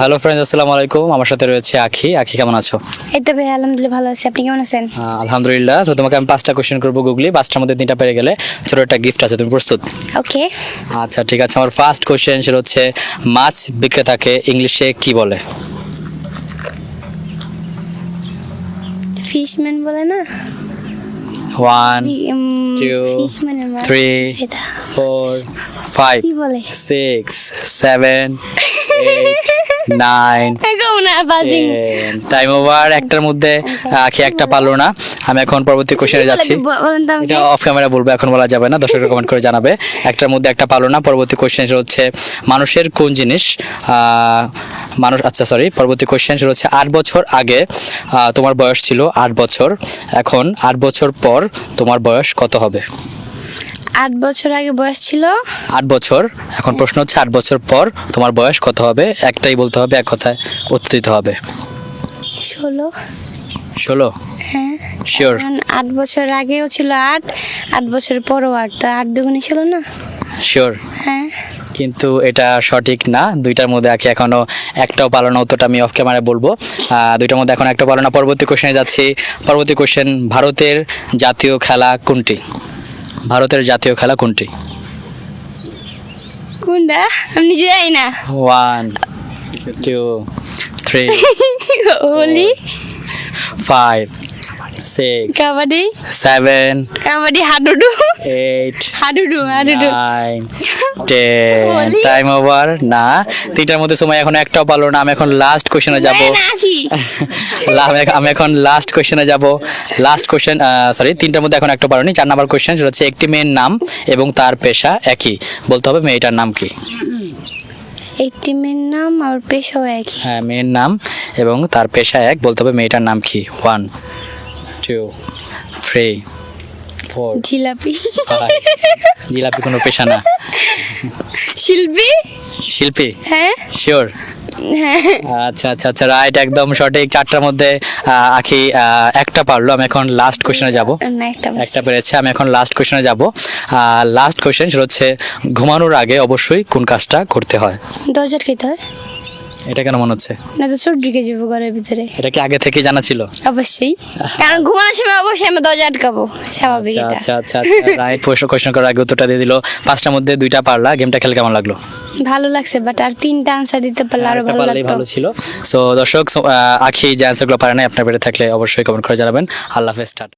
Hello friends আসসালামু আলাইকুম। আমার সাথে রয়েছে আখি। আখি কেমন আছো? এই তো ভাই আলহামদুলিল্লাহ ভালো আছি। আপনি কেমন আছেন? আলহামদুলিল্লাহ। তো তোমাকে আমি পাঁচটা কোশ্চেন করব গুগলি পাঁচটার মধ্যে তিনটা পেরে গেলে ছোট একটা গিফট আছে। তুমি প্রস্তুত? ওকে আচ্ছা ঠিক আছে। আমার ফার্স্ট কোশ্চেন সেটা হচ্ছে মাছ বিক্রেতাকে ইংলিশে কি বলে? ফিশম্যান বলে না? One fishman three, four five six seven eight nine time over একটার মধ্যে আখি একটা পারল না। আমি এখন পরবর্তী কোশ্চেনে যাচ্ছি। এটা অফ ক্যামেরা বলব এখন বলা যাবে না দর্শকরা কমেন্ট করে জানাবে। একটার মধ্যে একটা পারল না পরবর্তী কোশ্চেন হচ্ছে মানুষের কোন জিনিস আহ, মানুষ আচ্ছা সরি পরবর্তী কোশ্চেন হচ্ছে আট বছর আগে আহ, তোমার বয়স ছিল আট বছর এখন আট বছর পর তোমার বয়স কত হবে? আট বছর আগে বয়স ছিল? আট বছর। এখন প্রশ্ন হচ্ছে আট বছর পর তোমার বয়স কত হবে? একটাই বলতে হবে এক কথায় উত্তর দিতে হবে। ষোলো। ষোলো? হ্যাঁ। শিওর আট বছর আগেও ছিল আট আট বছর পরও আট। তা আট দুগুণই ছিল না? শিওর হ্যাঁ। কিন্তু এটা সঠিক না। দুইটার মধ্যে আখি এখনও একটাও পালানো উত্তরটা আমি অফ ক্যামেরায় বলব। দুইটার মধ্যে এখন একটা পালানো পরবর্তী কোশ্চেনে যাচ্ছি। পরবর্তী কোশ্চেন ভারতের জাতীয় খেলা কোনটি? ভারতের জাতীয় খেলা কোনটি? কোনটা? আমি নিজে জানি না। One two three Holi five six kabaddi? Seven kabaddi হাডুডু। এইট হাডুডু হাডুডু। Nine ten? টাইম ওভার না তিনটার মধ্যে সময় এখন একটাও পারল না আমি এখন লাস্ট কোশ্চেনে যাব। আমি- এখন লাস্ট কোশ্চেনে যাব। লাস্ট কোশ্চেন সরি তিনটার মধ্যে এখন একটা পারোনি চার নাম্বার কোশ্চেন সেটা হচ্ছে একটি মেয়ের নাম এবং তার পেশা একই। বলতে হবে মেয়েটার নাম কি? এই মেয়ের নাম আর পেশাও একই। হ্যাঁ মেয়ের নাম এবং তার পেশা এক বলতে হবে মেয়েটার নাম কি? ওয়ান টু থ্রি ফোর জিলাপি। জিলাপি কোনো পেশা না। শিল্পী? শিল্পী? হ্যাঁ। শিওর হ্যাঁ। আচ্ছা আচ্ছা আচ্ছা রাইট একদম সঠিক। চারটার মধ্যে আখি একটা পারল। আমি এখন লাস্ট কোশ্চেনে যাব। একটা পেরেছে। আমি এখন লাস্ট কোশ্চেনে যাব। লাস্ট কোশ্চেন সেটা হচ্ছে ঘুমানোর আগে অবশ্যই কোন কাজটা করতে হয়? দরজার খেতে হয়। এটা কেন মনে হচ্ছে? না তো চোর ঢুকে যাব ঘরের ভিতরে। এটা কি আগে থেকে জানা ছিল? অবশ্যই। কারণ ঘুমানোর সময় অবশ্যই আমি দরজা আটকাবো স্বাভাবিক এটা। আচ্ছা আচ্ছা আচ্ছা রাইট প্রশ্ন কোশ্চেন করার আগে উত্তরটা দিয়ে দিল। পাঁচটার মধ্যে দুইটা পারলা গেমটা খেলে কেমন লাগল? ভালো লাগছে বাট আর তিনটা আনসার দিতে পারলে আরও ভালো লাগতো। ভালো ছিল। সো দর্শক আখি যে অ্যান্সারগুলো পারে নাই আপনার পেরে থাকলে অবশ্যই কমেন্ট করে জানাবেন। আল্লাহ হাফেজ স্টার্ট